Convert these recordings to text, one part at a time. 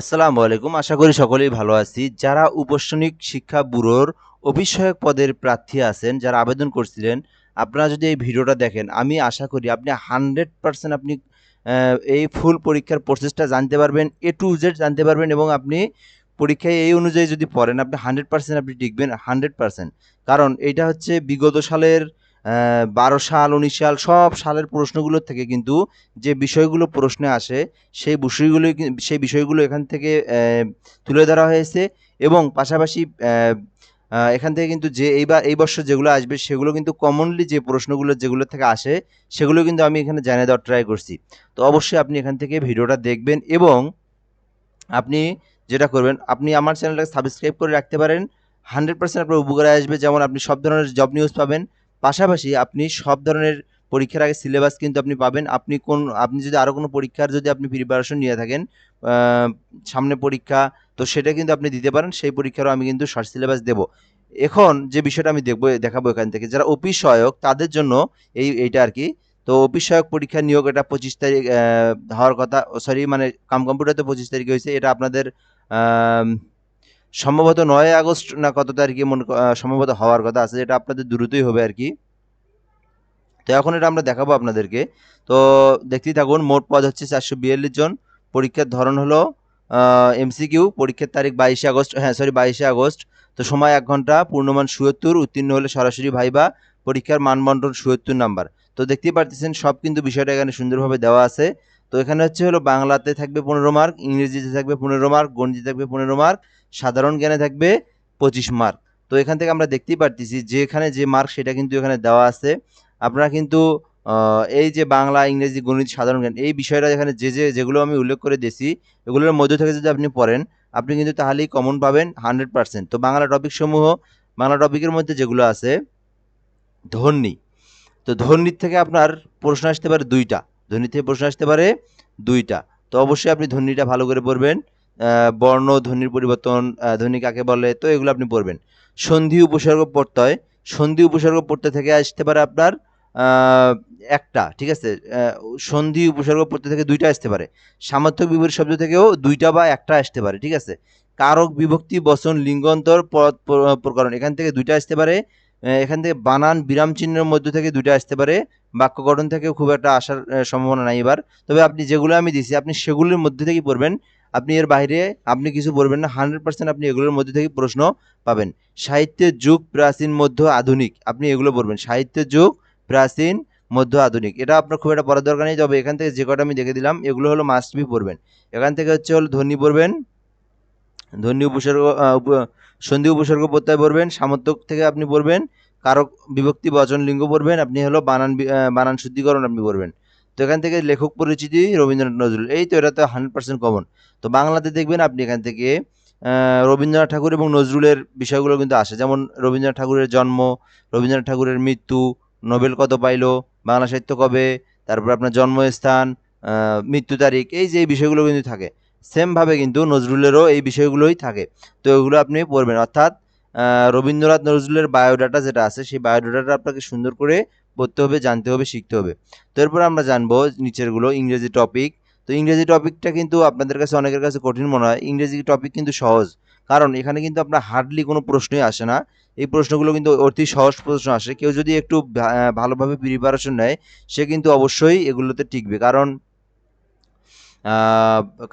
আসসালামু আলাইকুম। আশা করি সকলেই ভালো আছি। যারা উপসনিক শিক্ষা ব্যুরোর সহায়ক পদের প্রার্থী আছেন, যারা আবেদন করছিলেন, আপনারা যদি এই ভিডিওটা দেখেন, আমি আশা করি আপনি হান্ড্রেড পার্সেন্ট আপনি এই ফুল পরীক্ষার প্রসেসটা জানতে পারবেন এ টু জেড জানতে পারবেন এবং আপনি পরীক্ষায় এই অনুযায়ী যদি পড়েন, আপনি হান্ড্রেড পার্সেন্ট আপনি টিকবেন হান্ড্রেড পার্সেন্ট। কারণ এটা হচ্ছে বিগত সালের বারো সাল, উনিশ সাল, সব সালের প্রশ্নগুলোর থেকে কিন্তু যে বিষয়গুলো প্রশ্নে আসে, সেই বিষয়গুলো সেই বিষয়গুলো এখান থেকে তুলে ধরা হয়েছে এবং পাশাপাশি এখান থেকে কিন্তু যে এইবার, এই বছর যেগুলো আসবে সেগুলো কিন্তু কমনলি যে প্রশ্নগুলো যেগুলো থেকে আসে সেগুলো কিন্তু আমি এখানে জানিয়ে দেওয়ার ট্রাই করছি। তো অবশ্যই আপনি এখান থেকে ভিডিওটা দেখবেন এবং আপনি যেটা করবেন, আপনি আমার চ্যানেলটাকে সাবস্ক্রাইব করে রাখতে পারেন। হান্ড্রেড পার্সেন্ট আপনার উপকারে আসবে। যেমন আপনি সব ধরনের জব নিউজ পাবেন। পাশাপাশি আপনি সব ধরনের পরীক্ষার আগে সিলেবাস কিন্তু আপনি পাবেন। আপনি কোন, আপনি যদি আরও কোনো পরীক্ষার যদি আপনি প্রিপারেশন নিয়ে থাকেন সামনে পরীক্ষা, তো সেটা কিন্তু আপনি দিতে পারেন। সেই পরীক্ষারও আমি কিন্তু শর্ট সিলেবাস দেবো। এখন যে বিষয়টা আমি দেখব, দেখাবো এখান থেকে, যারা অফিস সহায়ক, তাদের জন্য এই, এইটা আর কি। তো অফিস সহায়ক পরীক্ষা নিয়োগ এটা পঁচিশ তারিখ হওয়ার কথা সরি মানে কাম কম্পিউটার তো পঁচিশ তারিখে হয়েছে। এটা আপনাদের সম্ভবত নয় আগস্ট না কত তারিখে মনে সম্ভবত হওয়ার কথা আছে, যেটা আপনাদের দ্রুতই হবে আর কি। তো এখন এটা আমরা দেখাবো আপনাদেরকে। তো দেখতেই থাকুন, মোট পদ হচ্ছে চারশো বিয়াল্লিশ জন। পরীক্ষার ধরন হলো এমসিকিউ পরীক্ষার তারিখ বাইশে আগস্ট হ্যাঁ সরি বাইশে আগস্ট। তো সময় এক ঘণ্টা, পূর্ণমান সুয়ত্তর, উত্তীর্ণ হলে সরাসরি ভাইবা, পরীক্ষার মানবন্টন সুয়ত্তর নাম্বার। তো দেখতেই পারতেছেন, সব কিন্তু বিষয়টা এখানে সুন্দরভাবে দেওয়া আছে। তো এখানে হচ্ছে হলো বাংলাতে থাকবে পনেরো মার্ক, ইংরেজিতে থাকবে পনেরো মার্ক, গণিতে থাকবে পনেরো মার্ক সাধারণ জ্ঞানে থাকবে পঁচিশ মার্ক তো এখান থেকে আমরা দেখতেই পারতেছি যে এখানে যে মার্ক সেটা কিন্তু এখানে দেওয়া আছে। আপনারা কিন্তু এই যে বাংলা, ইংরেজি, গণিত, সাধারণ জ্ঞান, এই বিষয়টা এখানে যে যে, যেগুলো আমি উল্লেখ করে দিয়েছি, এগুলোর মধ্য থেকে যদি আপনি পড়েন, আপনি কিন্তু তাহলেই কমন পাবেন হান্ড্রেড পার্সেন্ট তো বাংলা টপিক সমূহ, বাংলা টপিকের মধ্যে যেগুলো আছে ধ্বনি তো ধ্বনির থেকে আপনার প্রশ্ন আসতে পারে দুইটা। ধ্বনি থেকে প্রশ্ন আসতে পারে দুইটা। তো অবশ্যই আপনি ধ্বনিটা ভালো করে পড়বেন। বর্ণ, ধ্বনির পরিবর্তন ধ্বনি কাকে বলে, তো এগুলো আপনি পড়বেন। সন্ধি উপসর্গ প্রত্যয় সন্ধি উপসর্গ প্রত্যয় থেকে আসতে পারে আপনার একটা, ঠিক আছে? সন্ধি উপসর্গ প্রত্যয় থেকে দুইটা আসতে পারে। সামর্থ্যক বিপরীত শব্দ থেকেও দুইটা বা একটা আসতে পারে, ঠিক আছে? কারক, বিভক্তি, বচন, লিঙ্গন্তর, পদ প্রকরণ, এখান থেকে দুইটা আসতে পারে। এখান থেকে বানান, বিরাম চিহ্নের মধ্য থেকে দুইটা আসতে পারে। বাক্য গঠন থেকেও খুব একটা আসার সম্ভাবনা নাই এবার। তবে আপনি যেগুলো আমি দিছি, আপনি সেগুলোর মধ্যে থেকেই পড়বেন। আপনি এর বাইরে আপনি কিছু বলবেন না হান্ড্রেড পার্সেন্ট আপনি এগুলোর মধ্যে থেকে প্রশ্ন পাবেন। সাহিত্যের যুগ প্রাচীন, মধ্য আধুনিক, আপনি এগুলো পড়বেন সাহিত্যের যুগ প্রাচীন, মধ্য আধুনিক, এটা আপনার খুব একটা পড়ার দরকার নেই, তবে এখান থেকে যে কটা আমি দেখে দিলাম, এগুলো হলো মাস্ট বি পড়বেন। এখান থেকে হচ্ছে হলো ধ্বনি পড়বেন, ধ্বনি উপসর্গ উপ- সন্ধি উপসর্গ প্রত্যয় পড়বেন, সামর্থ্যক থেকে আপনি পড়বেন, কারক বিভক্তি বচন লিঙ্গ পড়বেন, আপনি হলো বানান বানান শুদ্ধিকরণ আপনি পড়বেন। তো এখান থেকে লেখক পরিচিতি রবীন্দ্রনাথ নজরুল, এই তো এটা তো হান্ড্রেড পার্সেন্ট কমন তো বাংলাতে দেখবেন আপনি এখান থেকে রবীন্দ্রনাথ ঠাকুর এবং নজরুলের বিষয়গুলো কিন্তু আসে। যেমন রবীন্দ্রনাথ ঠাকুরের জন্ম, রবীন্দ্রনাথ ঠাকুরের মৃত্যু, নোবেল কত পাইলো, বাংলা সাহিত্য কবে, তারপর আপনার জন্মস্থান মৃত্যু তারিখ, এই যে বিষয়গুলো কিন্তু থাকে। সেমভাবে কিন্তু নজরুলেরও এই বিষয়গুলোই থাকে। তো এগুলো আপনি পড়বেন। অর্থাৎ রবীন্দ্রনাথ নজরুলের বায়োডাটা যেটা আছে, সেই বায়োডাটাটা আপনাকে সুন্দর করে পড়তে হবে, জানতে হবে, শিখতে হবে। তো এরপর আমরা জানব নিচেরগুলো, ইংরেজি টপিক তো ইংরেজি টপিকটা কিন্তু আপনাদের কাছে, অনেকের কাছে কঠিন মনে হয়। ইংরেজি টপিক কিন্তু সহজ। কারণ এখানে কিন্তু আপনার হার্ডলি কোনো প্রশ্নই আসে না। এই প্রশ্নগুলো কিন্তু অতি সহজ প্রশ্ন আসে। কেউ যদি একটু ভালোভাবে প্রিপারেশন নেয়, সে কিন্তু অবশ্যই এগুলোতে টিকবে। কারণ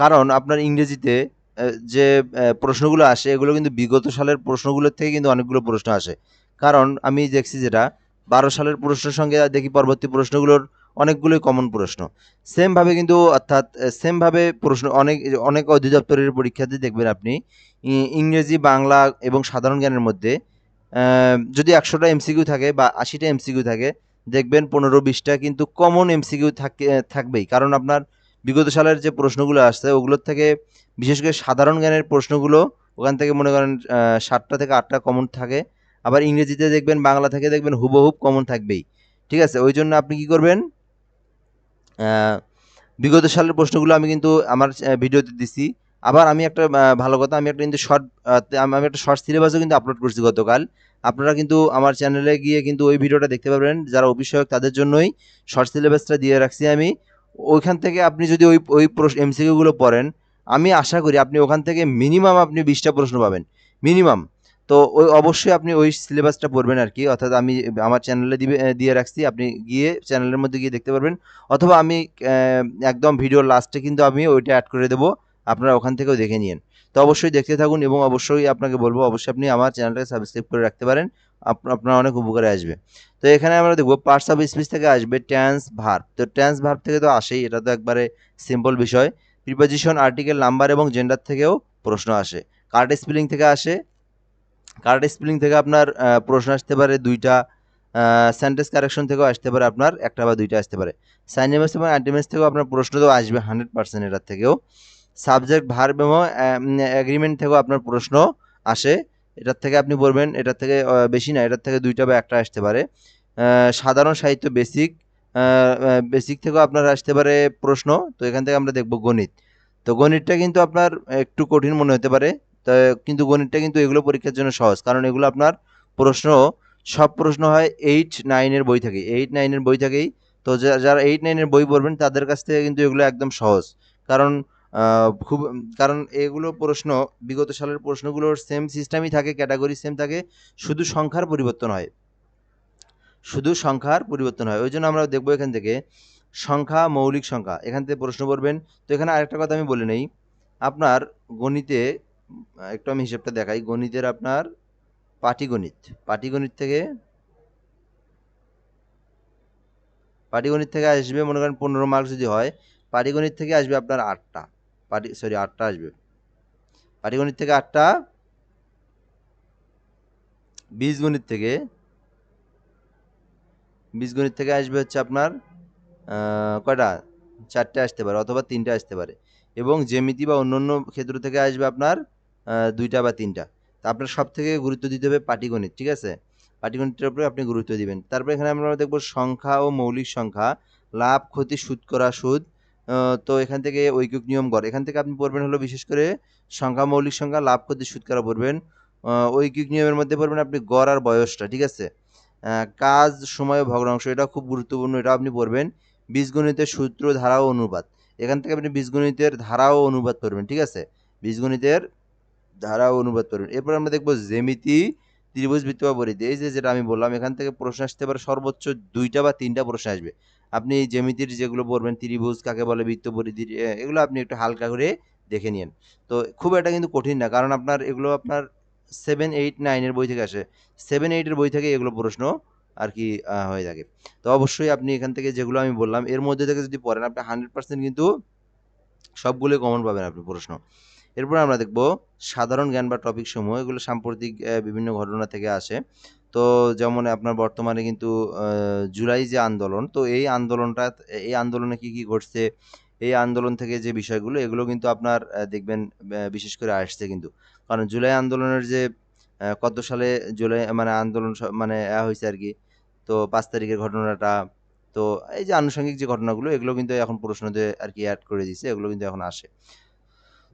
কারণ আপনার ইংরেজিতে যে প্রশ্নগুলো আসে, এগুলো কিন্তু বিগত সালের প্রশ্নগুলোর থেকে কিন্তু অনেকগুলো প্রশ্ন আসে। কারণ আমি দেখছি যেটা বারো সালের প্রশ্নের সঙ্গে দেখি পরবর্তী প্রশ্নগুলোর অনেকগুলোই কমন প্রশ্ন। সেমভাবে কিন্তু অর্থাৎ সেমভাবে প্রশ্ন অনেক অনেক অধিদপ্তরের পরীক্ষাতে দেখবেন আপনি ইংরেজি, বাংলা এবং সাধারণ জ্ঞানের মধ্যে যদি একশোটা এমসিকিউ থাকে বা আশিটা এমসিকিউ থাকে, দেখবেন পনেরো, বিশটা কিন্তু কমন এমসিকিউ থাকে থাকবেই। কারণ আপনার বিগত সালের যে প্রশ্নগুলো আসছে, ওগুলোর থেকে বিশেষ করে সাধারণ জ্ঞানের প্রশ্নগুলো ওখান থেকে মনে করেন সাতটা থেকে আটটা কমন থাকে। আবার ইংরেজিতে দেখবেন, বাংলা থেকে দেখবেন হুবহুব কমন থাকবেই। ঠিক আছে? ওই জন্য আপনি কি করবেন? বিগত সালের প্রশ্নগুলো আমি কিন্তু আমার ভিডিওতে দিছি। আবার আমি একটা ভালো কথা, আমি একটা কিন্তু শর্ট আমি একটা শর্ট সিলেবাসও কিন্তু আপলোড করছি গতকাল। আপনারা কিন্তু আমার চ্যানেলে গিয়ে কিন্তু ওই ভিডিওটা দেখতে পারবেন। যারা অভিষেক, তাদের জন্যই শর্ট সিলেবাসটা দিয়ে রাখছি আমি। ওইখান থেকে আপনি যদি ওই ওই এমসিকিউগুলো পড়েন, আমি আশা করি আপনি ওখান থেকে মিনিমাম আপনি বিশটা প্রশ্ন পাবেন। মিনিমাম তো ওই অবশ্যই আপনি ওই সিলেবাসটা পড়বেন আর কি। অর্থাৎ আমি আমার চ্যানেলে দিবে দিয়ে রাখছি। আপনি গিয়ে চ্যানেলের মধ্যে গিয়ে দেখতে পারবেন। অথবা আমি একদম ভিডিওর লাস্টে কিন্তু আমি ওইটা অ্যাড করে দেবো। আপনারা ওখান থেকেও দেখে নিন তো অবশ্যই দেখতে থাকুন এবং অবশ্যই আপনাকে বলব, অবশ্যই আপনি আমার চ্যানেলটাকে সাবস্ক্রাইব করে রাখতে পারেন। আপ- আপনার অনেক উপকারে আসবে। তো এখানে আমরা দেখব পার্টস অফ স্পিচ থেকে আসবে ট্যান্স ভার্ব তো ট্যান্স ভার্ব থেকে তো আসেই, এটা তো একবারে সিম্পল বিষয়। প্রিপোজিশন আর্টিকেল নাম্বার এবং জেন্ডার থেকেও প্রশ্ন আসে। কার্ড স্পেলিং থেকে আসে কার্ড স্পেলিং থেকে আপনার প্রশ্ন আসতে পারে, দুইটা সেন্টেন্স কারেকশন থেকেও আসতে পারে আপনার, একটা বা দুইটা আসতে পারে। সাইনেমাস এবং অ্যান্টিমেস থেকেও আপনার প্রশ্ন তো আসবে হান্ড্রেড পার্সেন্ট এটার থেকেও। সাবজেক্ট ভার্ব এবং অ্যাগ্রিমেন্ট থেকেও আপনার প্রশ্ন আসে। এটার থেকে আপনি বলবেন, এটার থেকে বেশি না, এটার থেকে দুইটা বা একটা আসতে পারে। সাধারণ সাহিত্য বেসিক বেসিক থেকেও আপনার আসতে পারে প্রশ্ন। তো এখান থেকে আমরা দেখব গণিত। তো গণিতটা কিন্তু আপনার একটু কঠিন মনে হতে পারে। তা কিন্তু গণিতটা কিন্তু এগুলো পরীক্ষার জন্য সহজ। কারণ এগুলো আপনার প্রশ্ন, সব প্রশ্ন হয় এইট নাইনের বই থেকে। এইট নাইনের বই থেকেই। তো যারা এইট নাইনের বই পড়বেন, তাদের কাছ থেকে কিন্তু এগুলো একদম সহজ। কারণ খুব, কারণ এগুলো প্রশ্ন, বিগত সালের প্রশ্নগুলোর সেম সিস্টেমই থাকে ক্যাটাগরি সেম থাকে। শুধু সংখ্যার পরিবর্তন হয়। শুধু সংখ্যার পরিবর্তন হয়। ওই জন্য আমরা দেখব এখান থেকে, সংখ্যা, মৌলিক সংখ্যা। এখান থেকে প্রশ্ন করবেন তো এখানে আরেকটা কথা আমি বলে নেই। আপনার গণিতে একটু আমি হিসেবটা দেখাই। গণিতের আপনার পাটিগণিত। পাটিগণিত থেকে পাটিগণিত থেকে আসবে, মনে করেন পনেরো মার্কস যদি হয়, পাটিগণিত থেকে আসবে আপনার আটটা। পাটি সরি আটটা আসবে। পাটিগণিত থেকে আটটা, বীজগণিত থেকে বীজগণিত থেকে আসবে হচ্ছে আপনার কয়টা? চারটে আসতে পারে অথবা তিনটে আসতে পারে। এবং জ্যামিতি বা অন্যান্য ক্ষেত্র থেকে আসবে আপনার দুইটা বা তিনটা। তা আপনার সব থেকে গুরুত্ব দিতে হবে পাটিগণিত, ঠিক আছে? পাটিগণিতের উপরে আপনি গুরুত্ব দিবেন। তারপরে এখানে আমরা দেখব সংখ্যা ও মৌলিক সংখ্যা, লাভ, ক্ষতি, সুদ, করা, সুদ। তো এখান থেকে ঐকিক নিয়ম গড়। এখান থেকে আপনি পড়বেন হলো বিশেষ করে সংখ্যা, মৌলিক সংখ্যা, লাভ, ক্ষতি, সুদ, করা পড়বেন। ঐকিক নিয়মের মধ্যে পড়বেন আপনি গড় আর বয়সটা, ঠিক আছে? কাজ, সময় ও ভগ্নাংশ এটা খুব গুরুত্বপূর্ণ এটা আপনি পড়বেন। বীজগণিতের সূত্র, ধারা ও অনুপাত। এখান থেকে আপনি বীজগণিতের ধারা ও অনুপাত পড়বেন, ঠিক আছে? বীজগণিতের ধারা অনুপাত পড়বেন এরপর আমরা দেখব জ্যামিতি ত্রিভুজ বৃত্ত বা পরিধি এই যে যেটা আমি বললাম, এখান থেকে প্রশ্ন আসতে পারে সর্বোচ্চ দুইটা বা তিনটা প্রশ্ন আসবে। আপনি এই জ্যামিতির যেগুলো পড়বেন ত্রিভুজ কাকে বলে, বৃত্ত পরিধি এগুলো আপনি একটু হালকা করে দেখে নিন। তো খুব একটা কিন্তু কঠিন না, কারণ আপনার এগুলো আপনার সেভেন এইট নাইনের বই থেকে আসে। সেভেন এইটের বই থেকে এগুলো প্রশ্ন আর কি হয়ে থাকে। তো অবশ্যই আপনি এখান থেকে যেগুলো আমি বললাম, এর মধ্যে থেকে যদি পড়েন, আপনি হান্ড্রেড পার্সেন্ট কিন্তু সবগুলোই কমন পাবেন আপনি প্রশ্ন। এরপর আমরা দেখব সাধারণ জ্ঞান বা টপিক সমূহ। এগুলো সাম্প্রতিক বিভিন্ন ঘটনা থেকে আসে। তো যেমন আপনার বর্তমানে কিন্তু জুলাই যে আন্দোলন, তো এই আন্দোলনটা, এই আন্দোলনে কি কি ঘটছে, এই আন্দোলন থেকে যে বিষয়গুলো, এগুলো কিন্তু আপনার দেখবেন বিশেষ করে আসছে কিন্তু। কারণ জুলাই আন্দোলনের যে কত সালে জুলাই মানে আন্দোলন মানে হয়েছে আর কি, তো পাঁচ তারিখের ঘটনাটা, তো এই যে আনুষঙ্গিক যে ঘটনাগুলো, এগুলো কিন্তু এখন প্রশ্নতে আর কি অ্যাড করে দিছে, এগুলো কিন্তু এখন আসে।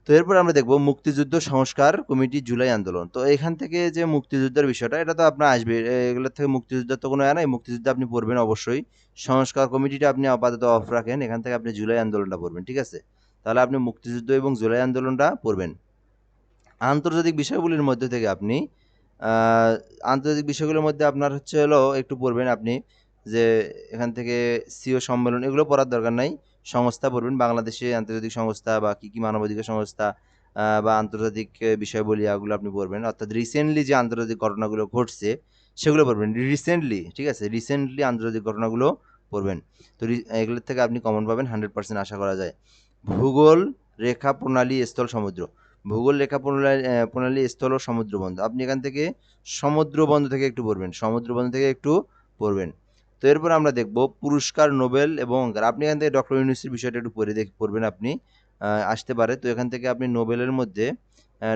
তো এরপর আমরা দেখব মুক্তিযুদ্ধ সংস্কার কমিটি জুলাই আন্দোলন। তো এখান থেকে যে মুক্তিযুদ্ধের বিষয়টা, এটা তো আপনার আসবে। এগুলোর থেকে মুক্তিযুদ্ধের তো কোনো নাই। মুক্তিযুদ্ধ আপনি পড়বেন অবশ্যই। সংস্কার কমিটিটা আপনি আপাতত অফ রাখেন। এখান থেকে আপনি জুলাই আন্দোলনটা পড়বেন, ঠিক আছে? তাহলে আপনি মুক্তিযুদ্ধ এবং জুলাই আন্দোলনটা পড়বেন। আন্তর্জাতিক বিষয়গুলির মধ্যে থেকে আপনি আন্তর্জাতিক বিষয়গুলোর মধ্যে আপনার হচ্ছে হলো, একটু পড়বেন আপনি যে এখান থেকে সিও সম্মেলন, এগুলো পড়ার দরকার নাই। সংস্থা পড়বেন বাংলাদেশে আন্তর্জাতিক সংস্থা বা কী কী মানবাধিকার সংস্থা বা আন্তর্জাতিক বিষয়াবলী এগুলো আপনি পড়বেন অর্থাৎ রিসেন্টলি যে আন্তর্জাতিক ঘটনাগুলো ঘটছে, সেগুলো পড়বেন রিসেন্টলি ঠিক আছে? রিসেন্টলি আন্তর্জাতিক ঘটনাগুলো পড়বেন তো এগুলোর থেকে আপনি কমন পাবেন হান্ড্রেড পার্সেন্ট আশা করা যায়। ভূগোল, রেখা, প্রণালী, স্থল, সমুদ্র। ভূগোল, রেখা, প্রণালী প্রণালী, স্থল ও সমুদ্র বন্ধ। আপনি এখান থেকে সমুদ্র বন্ধ থেকে একটু পড়বেন। সমুদ্র বন্ধ থেকে একটু পড়বেন। তো এরপর আমরা দেখব পুরস্কার, নোবেল এবং আপনি এখান থেকে ডক্টর ইউনিভার্সিটির বিষয়টা একটু পড়ে দেখ পড়বেন আপনি। আসতে পারে। তো এখান থেকে আপনি নোবেলের মধ্যে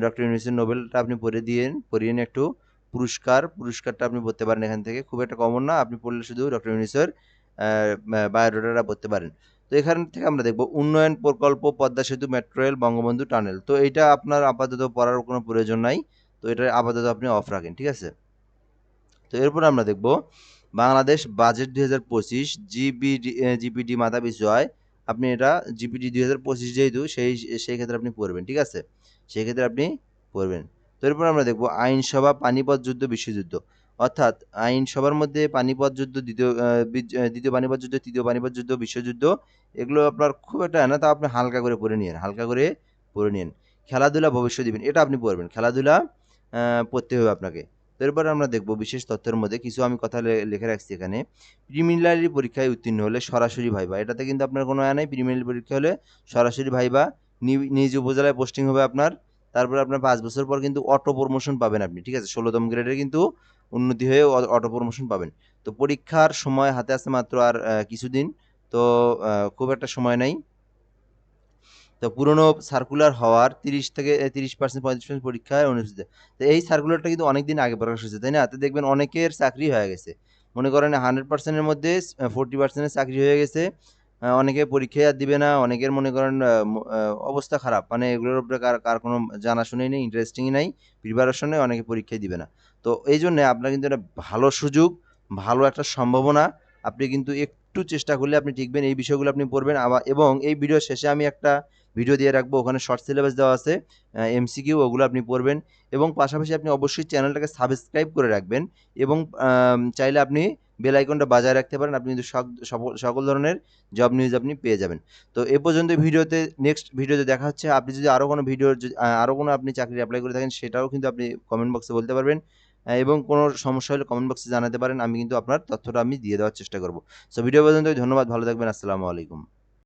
ডক্টর ইউনিভার্সিটির নোবেলটা আপনি পড়ে দিয়েন পড়িয়ে নিন একটু। পুরস্কার, পুরস্কারটা আপনি পড়তে পারেন এখান থেকে। খুব একটা কমন না, আপনি পড়লে শুধু ডক্টর ইউনিভার্সিটির বায়োডাটাটা পড়তে পারেন। তো এখান থেকে আমরা দেখব উন্নয়ন প্রকল্প, পদ্মা সেতু মেট্রো রেল বঙ্গবন্ধু টানেল তো এটা আপনার আপাতত পড়ার কোনো প্রয়োজন নাই। তো এটা আপাতত আপনি অফ রাখেন, ঠিক আছে? তো এরপর আমরা দেখব বাংলাদেশ বাজেট দুই হাজার পঁচিশ জিবিডি জিপিডি মাথা বিষয় আপনি এটা জিপিটি দুই হাজার পঁচিশ যেহেতু, সেই সেই ক্ষেত্রে আপনি পড়বেন, ঠিক আছে? সেই ক্ষেত্রে আপনি পড়বেন। তো এরপর আমরা দেখব আইনসভা পানিপথ যুদ্ধ, বিশ্বযুদ্ধ। অর্থাৎ আইনসভার মধ্যে পানিপথ যুদ্ধ, দ্বিতীয় দ্বিতীয় পানিপথ যুদ্ধ, তৃতীয় পানিপথ যুদ্ধ, বিশ্বযুদ্ধ, এগুলো আপনার খুব একটা না, তা আপনি হালকা করে পড়ে নিন হালকা করে পড়ে নিন খেলাধুলা ভবিষ্যৎ দিবেন এটা আপনি পড়বেন। খেলাধুলা পড়তে হবে আপনাকে। এরপর আমরা দেখব বিশেষ তথ্যের মধ্যে কিছু আমি কথা লিখে রাখছি এখানে। প্রিমিনারি পরীক্ষায় উত্তীর্ণ হলে সরাসরি ভাইবা। এটাতে কিন্তু আপনার কোনো আয় নাই। প্রিমিনারি পরীক্ষা হলে সরাসরি ভাইবা। নিজ উপজেলায় পোস্টিং হবে আপনার। তারপর আপনার পাঁচ বছর পর কিন্তু অটো প্রমোশন পাবেন আপনি, ঠিক আছে? ষোলোতম গ্রেডের কিন্তু উন্নতি হয়ে অটো প্রমোশন পাবেন। তো পরীক্ষার সময় হাতে আসতে মাত্র আর কিছুদিন। তো খুব একটা সময় নাই। তো পুরনো সার্কুলার হওয়ার তিরিশ থেকে তিরিশ পার্সেন্ট পঁয়ত্রিশ পার্সেন্ট পরীক্ষায় অনুষ্ঠিত। তো এই সার্কুলারটা কিন্তু অনেক দিন আগে প্রকাশ হয়েছে, তাই না? তো দেখবেন অনেকের চাকরি হয়ে গেছে। মনে করেন হান্ড্রেড পার্সেন্টের মধ্যে ফোরটি পার্সেন্টের চাকরি হয়ে গেছে। অনেকে পরীক্ষায় আর দিবে না, অনেকের মনে করেন অবস্থা খারাপ। মানে এগুলোর উপরে কার কার কোনো জানাশুনাই নেই ইন্টারেস্টিংই নাই প্রিপারেশন অনেকে পরীক্ষায় দিবে না। তো এই জন্যে আপনার কিন্তু একটা ভালো সুযোগ, ভালো একটা সম্ভাবনা, আপনি কিন্তু একটু চেষ্টা করলে আপনি টিকবেন, এই বিষয়গুলো আপনি পড়বেন। আবার, এবং এই ভিডিও শেষে আমি একটা ভিডিও দিয়ে রাখব, ওখানে শর্ট সিলেবাস দেওয়া আছে এমসিকিউ ওগুলো আপনি পড়বেন এবং পাশাপাশি আপনি অবশ্যই চ্যানেলটাকে সাবস্ক্রাইব করে রাখবেন এবং চাইলে আপনি বেল আইকনটা বাজায় রাখতে পারেন, আপনি কিন্তু সক- সকল- সকল ধরনের জব নিউজ আপনি পেয়ে যাবেন। তো এ পর্যন্ত ভিডিওতে নেক্সট ভিডিওতে দেখা হচ্ছে, আপনি যদি আরও কোনো ভিডিও আরও কোনো আপনি চাকরি অ্যাপ্লাই করে থাকেন, সেটাও কিন্তু আপনি কমেন্ট বক্সে বলতে পারবেন এবং কোনো সমস্যা হলে কমেন্ট বক্সে জানাতে পারেন, আমি কিন্তু আপনার তথ্যটা আমি দিয়ে দেওয়ার চেষ্টা করব। সো ভিডিও পর্যন্ত ধন্যবাদ, ভালো থাকবেন, আসসালামু আলাইকুম।